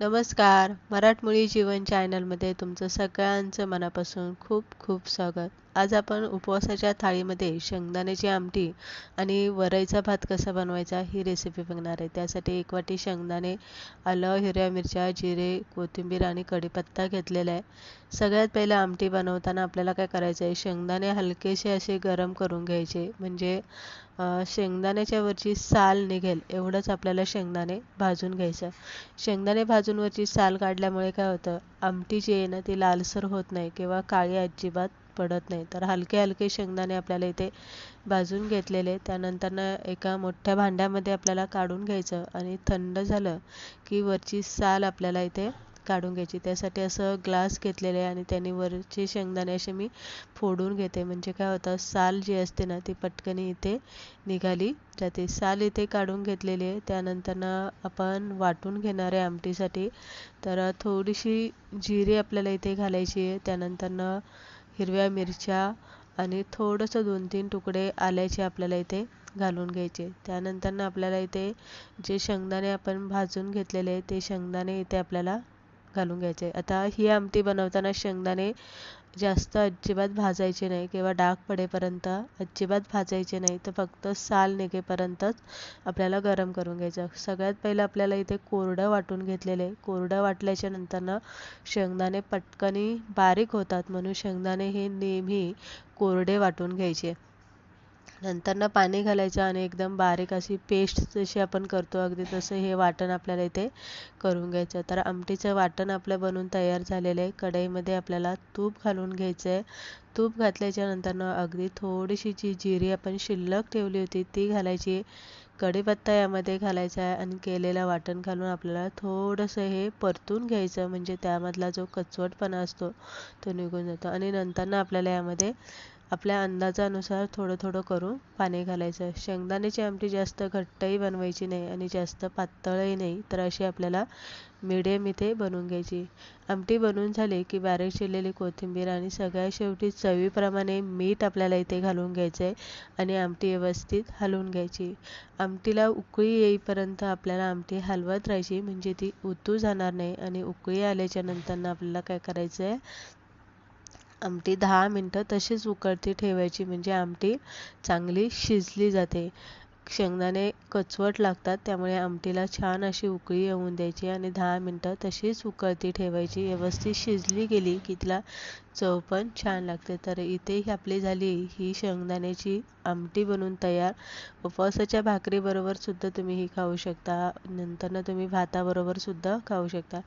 नमस्कार. मराठमोळी जीवन चॅनलमध्ये तुमचं सगळ्यांचं मनापासून खूप खूप स्वागत. आज आपण उपवासाच्या थाळीमध्ये शेंगदाण्याची आमटी आणि वरईचा भात कसा बनवायचा ही रेसिपी बघणार आहे. त्यासाठी एक वाटी शेंगदाणे आलं हिरव्या मिरच्या जिरे कोथिंबीर आणि कढीपत्ता घेतलेला आहे. सगळ्यात पहिलं आमटी बनवताना आपल्याला काय करायचं आहे? शेंगदाणे हलकेसे असे गरम करून घ्यायचे. म्हणजे शेंगदाण्याच्या वरची साल निघेल एवढंच आपल्याला शेंगदाणे भाजून घ्यायचं. शेंगदाणे भाजून वरची साल काढल्यामुळे काय होतं? आमटी जी आहे ना ती लालसर होत नाही किंवा काळी अजिबात पडत नाही. तर हलके हलके शेंगदाणे आपल्याला इथे भाजून घेतलेले. त्यानंतरनं एका मोठ्या भांड्यामध्ये आपल्याला काढून घ्यायचं आणि थंड झालं की वरची साल आपल्याला इथे काढून घ्यायची. त्यासाठी असं ग्लास घेतलेले आहे आणि त्याने वरचे शेंगदाणे असे मी फोडून घेते. म्हणजे काय होतं साल जी असते ना ती पटकनी इथे निघाली. जाते साल इथे काढून घेतलेली आहे. त्यानंतर आपण वाटून घेणार आहे आमटीसाठी. तर थोडीशी जिरे आपल्याला इथे घालायची आहे. त्यानंतर हिरव्या मिरच्या आणि थोडंसं दोन तीन तुकडे आल्याचे आपल्याला इथे घालून घ्यायचे. त्यानंतरनं आपल्याला इथे जे शेंगदाणे आपण भाजून घेतलेले ते शेंगदाणे इथे आपल्याला घालून घ्यायचे. आता ही आमटी बनवताना शेंगदाणे जास्त अजिबात भाजायचे नाही किंवा डाग पडेपर्यंत अजिबात भाजायचे नाही. तर फक्त साल निघेपर्यंतच आपल्याला गरम करून घ्यायचं. सगळ्यात पहिलं आपल्याला इथे कोरडं वाटून घेतलेले. कोरडं वाटल्याच्या नंतरनं शेंगदाणे पटकनी बारीक होतात म्हणून शेंगदाणे हे नेहमी कोरडे वाटून घ्यायचे. नंतर ना पाणी घालायचं आणि एकदम बारीक अशी पेस्ट जशी आपण करतो अगदी तसं हे वाटण आपल्याला इथे करून घ्यायचं. तर आमटीचं वाटण आपलं बनवून तयार झालेलं आहे. कढईमध्ये आपल्याला तूप घालून घ्यायचं आहे. तूप घातल्याच्या नंतरनं अगदी थोडीशी जी जिरी आपण शिल्लक ठेवली होती ती घालायची कढीपत्ता यामध्ये घालायचा आहे आणि केलेलं वाटण घालून आपल्याला थोडंसं हे परतून घ्यायचं म्हणजे त्यामधला जो कचवटपणा असतो तो निघून जातो. आणि नंतरनं आपल्याला यामध्ये आपल्या अंदाजानुसार थोडं थोडं करून पाणी घालायचं. शेंगदाण्याची आमटी जास्त घट्टही बनवायची नाही आणि जास्त पातळही नाही तर अशी आपल्याला मिडियम इथे बनवून घ्यायची. आमटी बनवून झाली की बारीक चिरलेली कोथिंबीर आणि सगळ्या शेवटी चवीप्रमाणे मीठ आपल्याला इथे घालून घ्यायचं आहे आणि आमटी व्यवस्थित हलवून घ्यायची. आमटीला उकळी येईपर्यंत आपल्याला आमटी हलवत राहायची म्हणजे ती उतू जाणार नाही आणि उकळी आल्याच्यानंतर आपल्याला काय करायचं आहे आमटी दहा मिनटं तशीच उकळती ठेवायची म्हणजे आमटी चांगली शिजली जाते. शेंगदाणे कचवट लागतात त्यामुळे आमटीला छान अशी उकळी येऊन द्यायची आणि दहा मिनटं तशीच उकळती ठेवायची. व्यवस्थित शिजली गेली की तिला चव पण छान लागते. तर इथे ही आपली झाली ही शेंगदाण्याची आमटी बनवून तयार. उपवासाच्या भाकरीबरोबर सुद्धा तुम्ही ही खाऊ शकता. नंतरनं तुम्ही भाताबरोबर सुद्धा खाऊ शकता.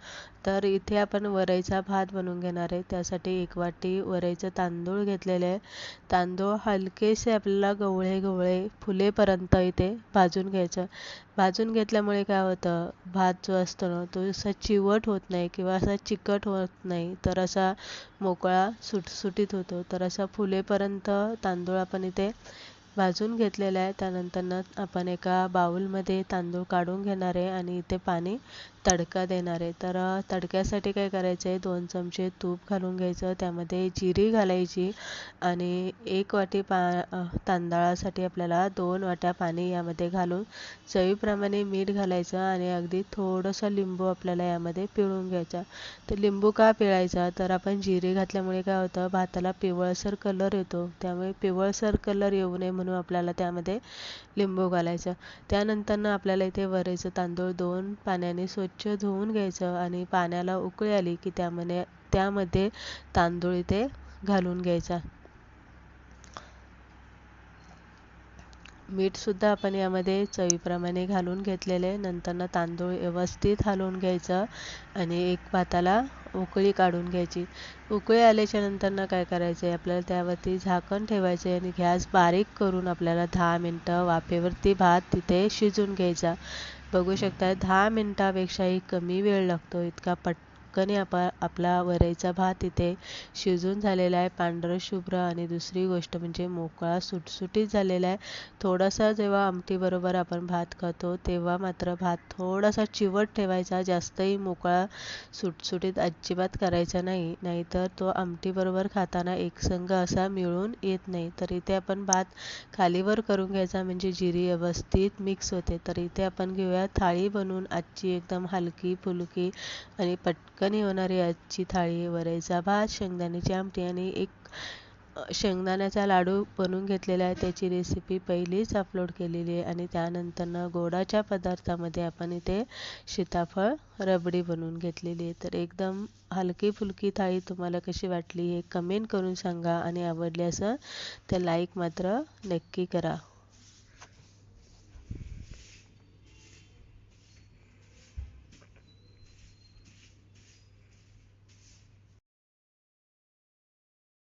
तर इथे आपण वरईचा भात बनवून घेणार आहे. त्यासाठी एक वाटी वरईचं तांदूळ घेतलेले आहे. तांदूळ हलकेसे आपल्याला गवळे गवळे फुलेपर्यंत ते भाजून घ्यायचं. भाजून घेतल्यामुळे काय होतं भात जो असतो ना तो असा चिवट होत नाही किंवा असा चिकट होत नाही तर असा मोकळा सुटसुटीत होतो. तर असा फुलेपर्यंत तांदूळ आपण इथे भाजून घेतलेला आहे. त्यानंतर आपण एका बाउलमध्ये तांदूळ काढून घेणार आहे आणि इथे पाणी तडका देणार आहे. तर तडक्यासाठी काय करायचं आहे? दोन चमचे तूप घालून घ्यायचं. त्यामध्ये जिरी घालायची आणि एक वाटी पा तांदळासाठी आपल्याला दोन वाट्या पाणी यामध्ये घालून चवीप्रमाणे मीठ घालायचं आणि अगदी थोडंसं लिंबू आपल्याला यामध्ये पिळून घ्यायचा. तर लिंबू का पिळायचा? तर आपण जिरे घातल्यामुळे काय होतं? भाताला पिवळसर कलर येतो. त्यामुळे पिवळसर कलर येऊ नये म्हणून आपल्याला त्यामध्ये लिंबू घालायचं. त्यानंतर आपल्याला इथे वरईचं तांदूळ दोन पाण्याने स्वच्छ धुवून घ्यायचं आणि पाण्याला उकळी आली की त्यामध्ये त्यामध्ये तांदूळ इथे घालून घ्यायचा. मीठसुद्धा आपण यामध्ये चवीप्रमाणे घालून घेतलेले नंतर तांदूळ व्यवस्थित हलवून घ्यायचं आणि एक भाताला उकळी काढून घ्यायची. उकळी आल्याच्यानंतर काय करायचं आहे? आपल्याला त्यावरती झाकण ठेवायचं आहे आणि गॅस बारीक करून आपल्याला दहा मिनटं वाफेवरती भात तिथे शिजून घ्यायचा. बघू शकता दहा मिनटापेक्षाही कमी वेळ लागतो. इतका पट पटकन आपा आपला वरईचा भात इथे शिजून झालेला आहे. पांढरं शुभ्र आणि दुसरी गोष्ट म्हणजे मोकळा सुटसुटीत झालेला आहे. थोडासा जेव्हा आमटीबरोबर आपण भात खातो तेव्हा मात्र भात थोडासा चिवट ठेवायचा. जास्तही मोकळा सुटसुटीत अजिबात करायचा नाही. नाहीतर तो आमटीबरोबर खाताना एकसंग असा मिळून येत नाही. तर इथे आपण भात खालीवर करून घ्यायचा म्हणजे जिरी व्यवस्थित मिक्स होते. तर इथे आपण घेऊया थाळी बनवून आजची एकदम हलकी फुलकी आणि पटकन होणारी आजची थाळी वरईचा भात शेंगदाण्याची आमटी आणि एक शेंगदाण्याचा लाडू बनवून घेतलेला आहे. त्याची रेसिपी पहिलीच अपलोड केलेली आहे आणि त्यानंतरनं गोडाच्या पदार्थामध्ये आपण इथे सीताफळ रबडी बनवून घेतलेली आहे. तर एकदम हलकी फुलकी थाळी तुम्हाला कशी वाटली हे कमेंट करून सांगा आणि आवडली असं तर लाईक मात्र नक्की करा.